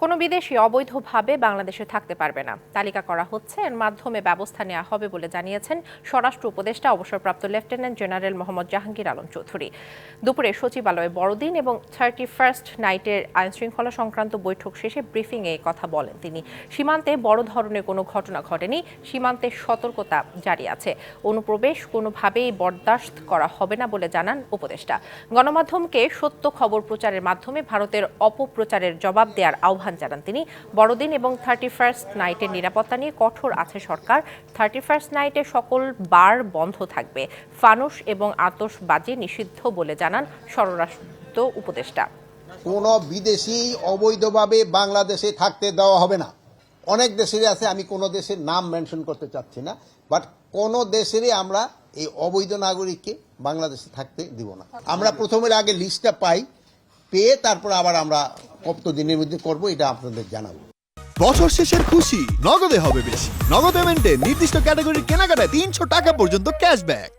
কোনো বিদেশি অবৈধভাবে বাংলাদেশে থাকতে পারবে না। তালিকা করা হচ্ছে, এর মাধ্যমে ব্যবস্থা নেওয়া হবে বলে জানিয়েছেন স্বরাষ্ট্র উপদেষ্টা, অবসরপ্রাপ্ত লেফটেন্যান্ট জেনারেল মোহাম্মদ জাহাঙ্গীর আলম চৌধুরী। দুপুরে সচিবালয়ে বড়দিন এবং থার্টি ফার্স্ট নাইটের আইনশৃঙ্খলা সংক্রান্ত বৈঠক শেষে ব্রিফিংয়ে কথা বলেন তিনি। সীমান্তে বড় ধরনের কোনো ঘটনা ঘটেনি, সীমান্তে সতর্কতা জারি আছে। অনুপ্রবেশ কোনোভাবেই বরদাস্ত করা হবে না বলে জানান উপদেষ্টা। গণমাধ্যমকে সত্য খবর প্রচারের মাধ্যমে ভারতের অপপ্রচারের জবাব দেওয়ার আহ্বান জানান তিনি। বড়দিন এবং থার্টি ফার্স্ট নাইটের নিরাপত্তা নিয়ে কঠোর আছে সরকার। থার্টি ফার্স্ট নাইটে সকল বার বন্ধ থাকবে। ফানুস এবং আতশবাজি নিষিদ্ধ বলে জানান স্বরাষ্ট্র উপদেষ্টা। কোনো বিদেশি অবৈধভাবে বাংলাদেশে থাকতে দেওয়া হবে না। অনেক দেশেরই আছে, আমি কোনো দেশের নাম মেনশন করতে চাচ্ছি না। বাট কোনো দেশেরই আমরা এই অবৈধ নাগরিককে বাংলাদেশে থাকতে দিব না। আমরা প্রথমের আগে লিস্টটা পাই, পেয়ে তারপর আবার আমরা কত দিনের মধ্যে করব, এটা আপনাদের জানাব। বছর শেষের খুশি, নগদে হবে বেশি। নগদ পেমেন্টে নির্দিষ্ট ক্যাটাগরির কেনাকাটায় তিনশো টাকা পর্যন্ত ক্যাশব্যাক